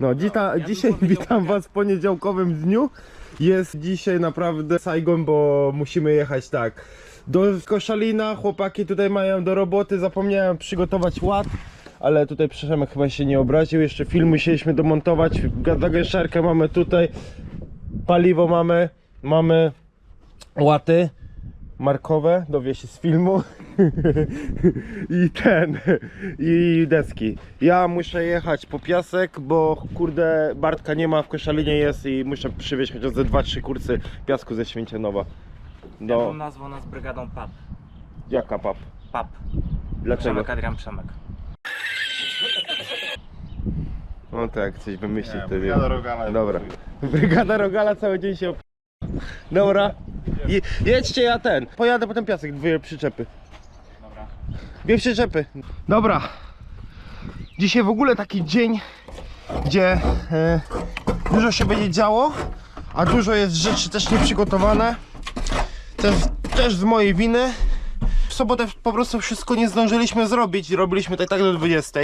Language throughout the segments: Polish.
No, dzita, dzisiaj witam was w poniedziałkowym dniu. Jest dzisiaj naprawdę Saigon, bo musimy jechać tak. Do Koszalina, chłopaki tutaj mają do roboty, zapomniałem przygotować ład, ale tutaj Przemek chyba się nie obraził, jeszcze film musieliśmy domontować, zagęszczarkę mamy tutaj, paliwo mamy, mamy łaty markowe, dowie się z filmu i ten, i deski. Ja muszę jechać po piasek, bo kurde Bartka nie ma, w Koszalinie jest i muszę przywieźć chociaż ze 2-3 kursy piasku ze Święcianowa. No. No, nazwał nas brygadą PAP. jaka pap? PAP. Dlaczego? Przemek, Adrian Przemek. No tak, coś wymyślić Nie, to Brygada wiem. Rogala. Dobra. Brygada Rogala cały dzień się op... Dobra. Je, jedźcie, ja ten. Pojadę potem piasek, dwie przyczepy. Dobra. Dwie przyczepy. Dobra. Dzisiaj w ogóle taki dzień, gdzie e, dużo się będzie działo, a dużo jest rzeczy też nieprzygotowane. Też, też z mojej winy. W sobotę po prostu wszystko nie zdążyliśmy zrobić. Robiliśmy i tak do 20.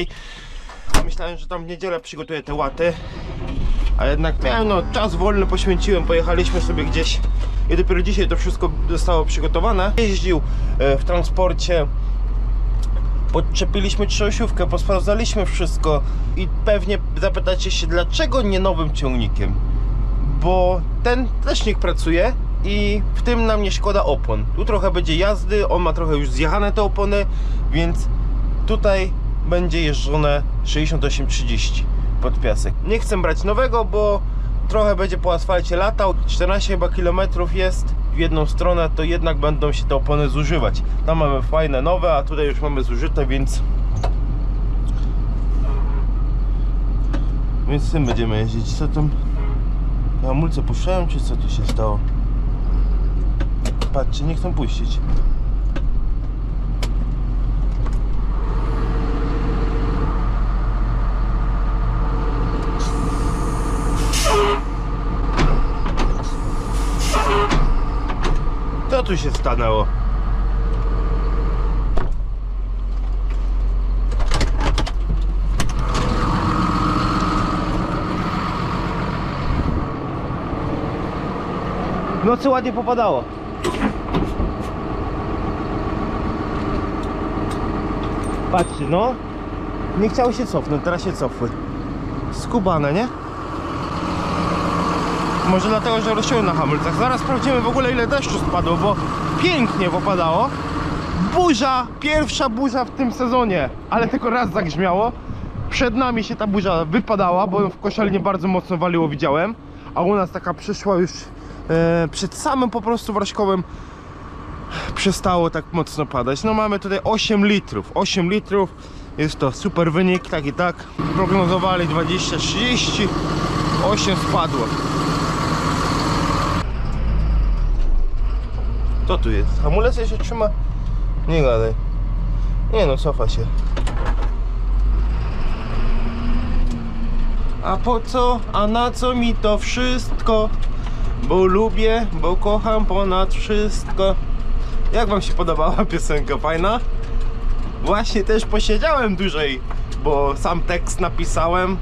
Myślałem, że tam w niedzielę przygotuję te łaty. A jednak miałem no, czas wolny, poświęciłem, pojechaliśmy sobie gdzieś i dopiero dzisiaj to wszystko zostało przygotowane. Jeździł e, w transporcie, podczepiliśmy trzyosiówkę, posprawdzaliśmy wszystko i pewnie zapytacie się, dlaczego nie nowym ciągnikiem? Bo ten niech pracuje i w tym nam nie szkoda opon. Tu trochę będzie jazdy, on ma trochę już zjechane te opony, więc tutaj będzie jeżdżone 68-30 pod piasek. Nie chcę brać nowego, bo trochę będzie po asfalcie latał. 14 chyba kilometrów jest w jedną stronę, to jednak będą się te opony zużywać. Tam mamy fajne nowe, a tutaj już mamy zużyte, więc więc z tym będziemy jeździć. Co tam? Hamulce puszczałem, czy co tu się stało? Patrzcie, nie chcą puścić. Co tu się stanęło? W nocy ładnie popadało. Patrzcie, no. Nie chciały się cofnąć, teraz się cofły. Skubane, nie? Może dlatego, że rozciąłem na hamulcach. Zaraz sprawdzimy w ogóle ile deszczu spadło, bo pięknie popadało. Burza, pierwsza burza w tym sezonie, ale tylko raz zagrzmiało. Przed nami się ta burza wypadała, bo w Koszalinie bardzo mocno waliło, widziałem. A u nas taka przyszła już e, przed samym po prostu Wrażkowem przestało tak mocno padać. No mamy tutaj 8 litrów. 8 litrów. Jest to super wynik, tak i tak. Prognozowali 20-30. 8 spadło. Co tu jest? Hamulec się trzyma? Nie gadaj. Nie no, cofa się. A po co? A na co mi to wszystko? Bo lubię, bo kocham ponad wszystko. Jak wam się podobała piosenka? Fajna? Właśnie też posiedziałem dłużej, bo sam tekst napisałem.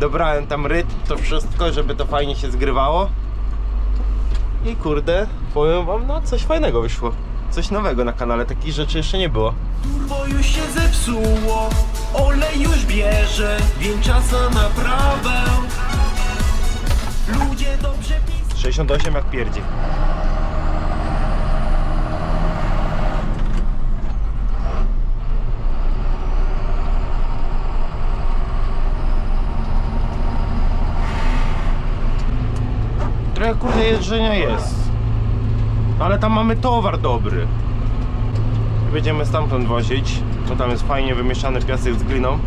Dobrałem tam rytm, to wszystko, żeby to fajnie się zgrywało. I kurde, powiem wam, no coś fajnego wyszło. Coś nowego na kanale, takich rzeczy jeszcze nie było. Turbo już się zepsuło, olej już bierze, więc czas na naprawę. Ludzie dobrze piszą. 68 jak pierdzi. Trochę kurde jeżdżenia jest. Ale tam mamy towar dobry. Będziemy stamtąd wozić. No tam jest fajnie wymieszany piasek z gliną.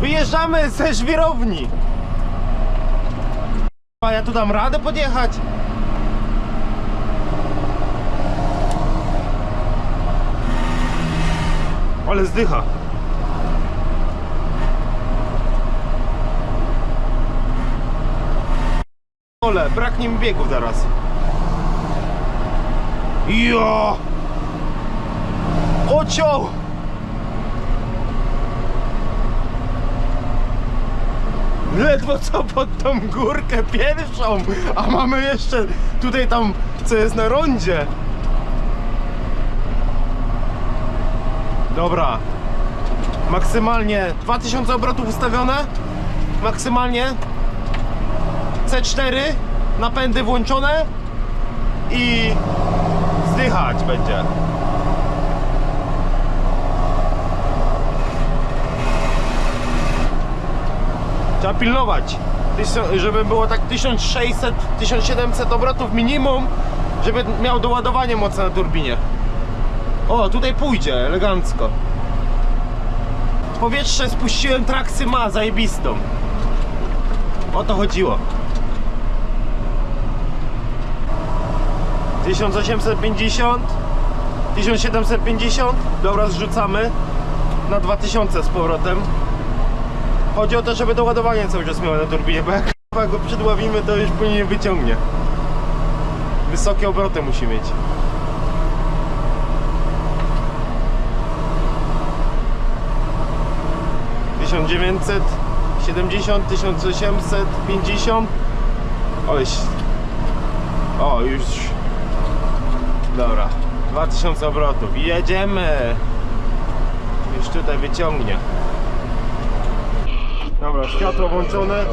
Wyjeżdżamy ze żwirowni! A ja tu dam radę podjechać? Ale zdycha. Ole, braknie mi biegów zaraz. Jo! Ociął! Ledwo co pod tą górkę pierwszą, a mamy jeszcze tutaj tam, co jest na rondzie. Dobra. Maksymalnie 2000 obrotów ustawione. Maksymalnie C4, napędy włączone i zdychać będzie. Trzeba pilnować, żeby było tak 1600-1700 obrotów minimum, żeby miał doładowanie mocne na turbinie. O, tutaj pójdzie, elegancko. W powietrze spuściłem traksy ma, zajebistą. O to chodziło. 1850 1750 Dobra, zrzucamy na 2000 z powrotem. Chodzi o to, żeby doładowanie cały czas miało na turbinie, bo jak go przedławimy, to już później nie wyciągnie. Wysokie obroty musi mieć. Tysiąc dziewięćset siedemdziesiąt, tysiąc osiemset pięćdziesiąt. Oleś. O, już. Dobra. 2000 obrotów. Jedziemy. Już tutaj wyciągnie. Dobra, światło włączone.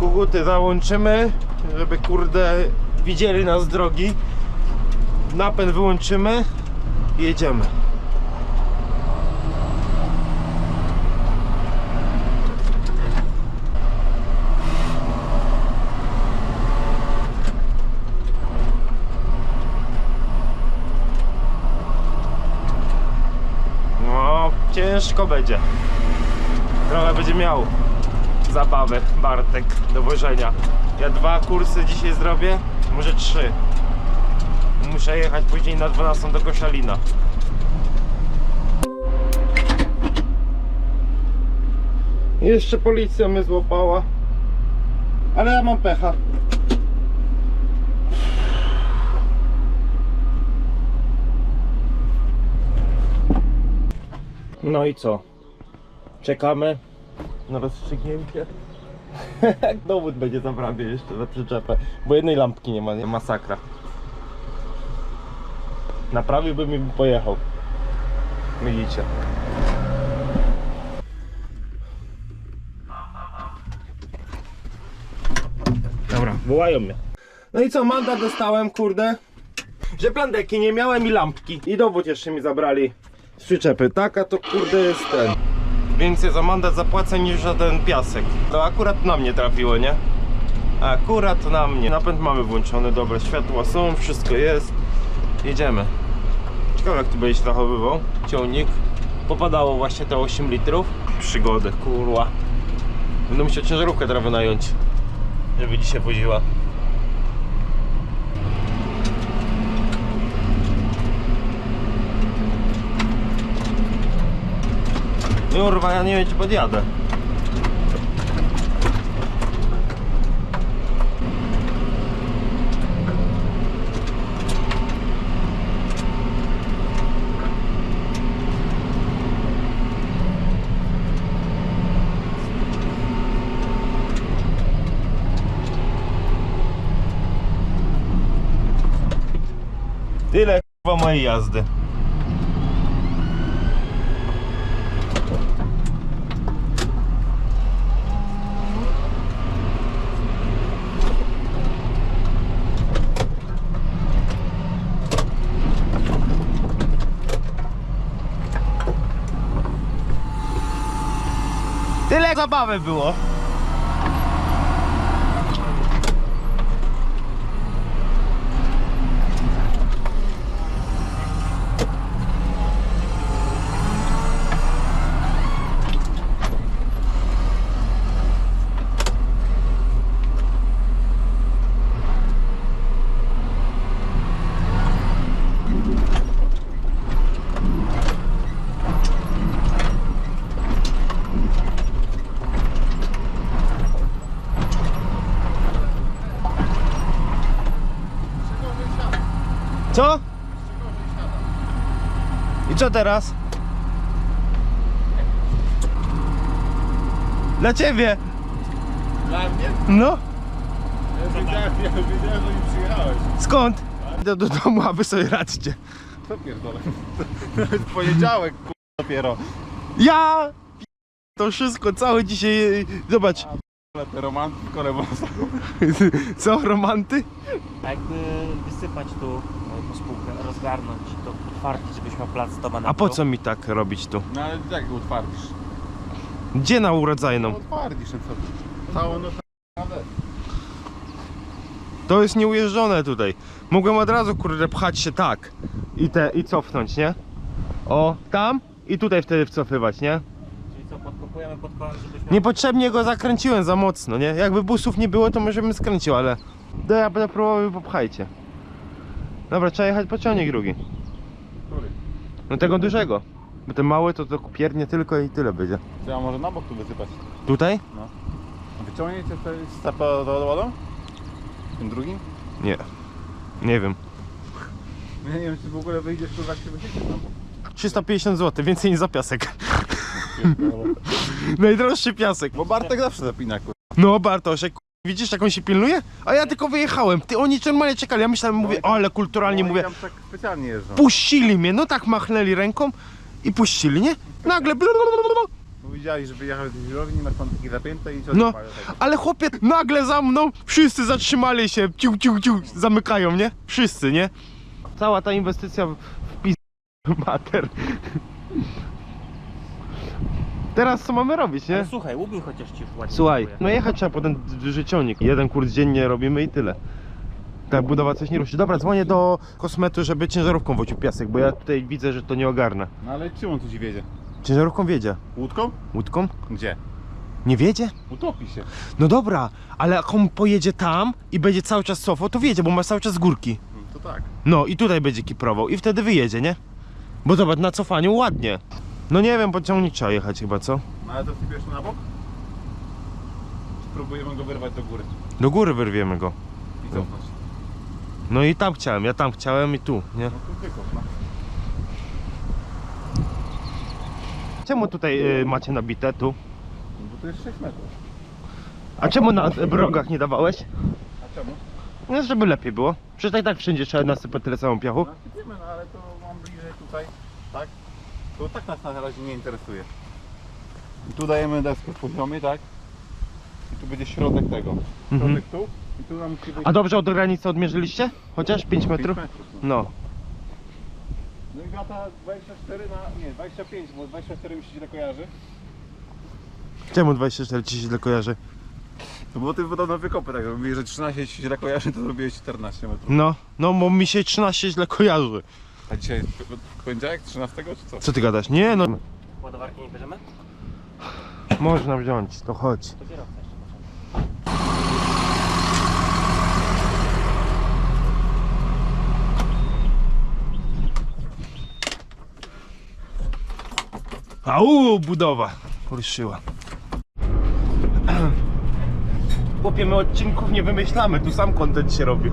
Kuguty załączymy, żeby kurde widzieli nas drogi. Napęd wyłączymy i jedziemy. No, ciężko będzie. Trochę będzie miał zabawy Bartek do wożenia. Ja dwa kursy dzisiaj zrobię, może trzy. Muszę jechać później na 12 do Koszalina. Jeszcze policja mnie złapała. Ale ja mam pecha. No i co? Czekamy na rozstrzygnięcie. Dowód będzie zabrany jeszcze za przyczepę, bo jednej lampki nie ma, nie masakra. Naprawiłbym i bym pojechał. Widzicie. Dobra, wołają mnie. No i co, mandat dostałem, kurde, że plandeki nie miałem i lampki. I dowód jeszcze mi zabrali z przyczepy. Taka to kurde jest ten. Więcej za mandat zapłacę niż za ten piasek. To akurat na mnie trafiło, nie? Akurat na mnie. Napęd mamy włączony, dobre światła są, wszystko jest. Jedziemy. Ciekawe jak tu będzie się zachowywał ciągnik. Popadało właśnie te 8 litrów. Przygody, kurwa. Będę musiał ciężarówkę teraz wynająć, żeby dzisiaj woziła. Kurwa, ja nie wiem czy podjadę. Tyle kurwa mojej jazdy. Tyle zabawy było. Co? I co teraz? Dla ciebie! Dla mnie? No, Ja wiedziałem, że nie przyjechałeś. skąd? Idę do domu, a wy sobie radźcie. Co pierdolę? Poniedziałek, k***a, dopiero. Ja! To wszystko, całe dzisiaj, zobacz, Ale te romantyko, co, romanty? A jakby wysypać tu e, pospółkę, rozgarnąć to otwarcie, żebyś miał plac doba na A po dół. co mi tak robić tu? No ale jak go utwardzisz? Gdzie na No urodzajną? utwardzisz, no co? Całą noc naprawdę. To jest nieujeżdżone tutaj. Mogłem od razu, kurde, pchać się tak i te, i cofnąć, nie? O, tam i tutaj wtedy wcofywać, nie? Podkopujemy pod kolan, żebyś miał... Niepotrzebnie go zakręciłem za mocno, nie? Jakby busów nie było, to może bym skręcił, ale... No ja będę próbował, popchajcie. Dobra, trzeba jechać pociągnik drugi. Który? No tego dużego. Bo ten mały to to piernie tylko i tyle będzie. Trzeba może na bok tu wysypać. Tutaj? Wyciągniecie to z starpa do wodą? Tym drugim? Nie. Nie wiem. Ja nie wiem, czy w ogóle wyjdziesz tu, jak się wysiądziesz na bok. 350 zł, więcej niż za piasek. Najdroższy piasek. Bo Bartek zawsze zapina, kur... No Bartoszek, widzisz jak on się pilnuje? A ja tylko wyjechałem. Ty oni normalnie czekali. Ja myślałem, mówię, ale kulturalnie Oni mówię. tam tak specjalnie jeżdżą. Puścili mnie, no tak machnęli ręką i puścili, nie? Nagle blablabla. Bo Widziałeś, że wyjechałeś z żurowni, nie masz pan taki zapięte i cię No, odpala, tak. ale chłopie, nagle za mną wszyscy zatrzymali się, ciu, ciu, ciu, zamykają, nie? Wszyscy, nie? Cała ta inwestycja w w pis... mater. Teraz co mamy robić, nie? Ale słuchaj, łubień chociaż ci już ładnie Słuchaj, kupuje. no jechać trzeba po ten duży ciągnik. Jeden kurs dziennie robimy i tyle. Tak budowa coś nie ruszy. Dobra, dzwonię do kosmetu, żeby ciężarówką woził piasek, bo ja tutaj widzę, że to nie ogarnę. No ale czym on tu ci wiedzie? Ciężarówką wiedzie. Łódką? Łódką? Gdzie? Nie wiedzie? Utopi się. No dobra, ale jak on pojedzie tam i będzie cały czas cofał, to wiedzie, bo ma cały czas górki. No to tak. No i tutaj będzie kiprował i wtedy wyjedzie, nie? Bo zobacz, na cofaniu ładnie. No nie wiem, po ciągnik trzeba jechać chyba, co? No ale to wsypiesz tu na bok? Spróbujemy go wyrwać do góry Do góry wyrwiemy go. i cofnąć. No i tam chciałem, ja tam chciałem i tu, nie? No to wykop, no. Czemu tutaj y, macie nabite tu? No Bo to jest 6 metrów. A czemu na brogach nie dawałeś? A czemu? No, żeby lepiej było. Przecież tak, tak wszędzie trzeba nasypać tyle samą piachu. No sypiemy, no ale to mam bliżej tutaj, tak? To tak nas na razie nie interesuje. I tu dajemy deskę w poziomie, tak? I tu będzie środek tego. Środek Mhm. tu i tu nam musi być A dobrze od granicy odmierzyliście? Chociaż 5 pięć metrów? no. No. no i gata 24 na, nie 25, bo 24 mi się źle kojarzy. Czemu 24 ci się źle kojarzy? No bo ty podobno wykopy tak, mówisz, że 13 ci źle kojarzy, to zrobiłeś 14 metrów. No, no bo mi się 13 źle kojarzy. A dzisiaj jest poniedziałek 13 czy co? Co ty gadasz? Nie no, Ładowarki nie bierzemy? można wziąć, to chodź. To kierowca jeszcze potrzebny. Au, budowa ruszyła. Chłopie, my odcinków nie wymyślamy, tu sam kontent się robi.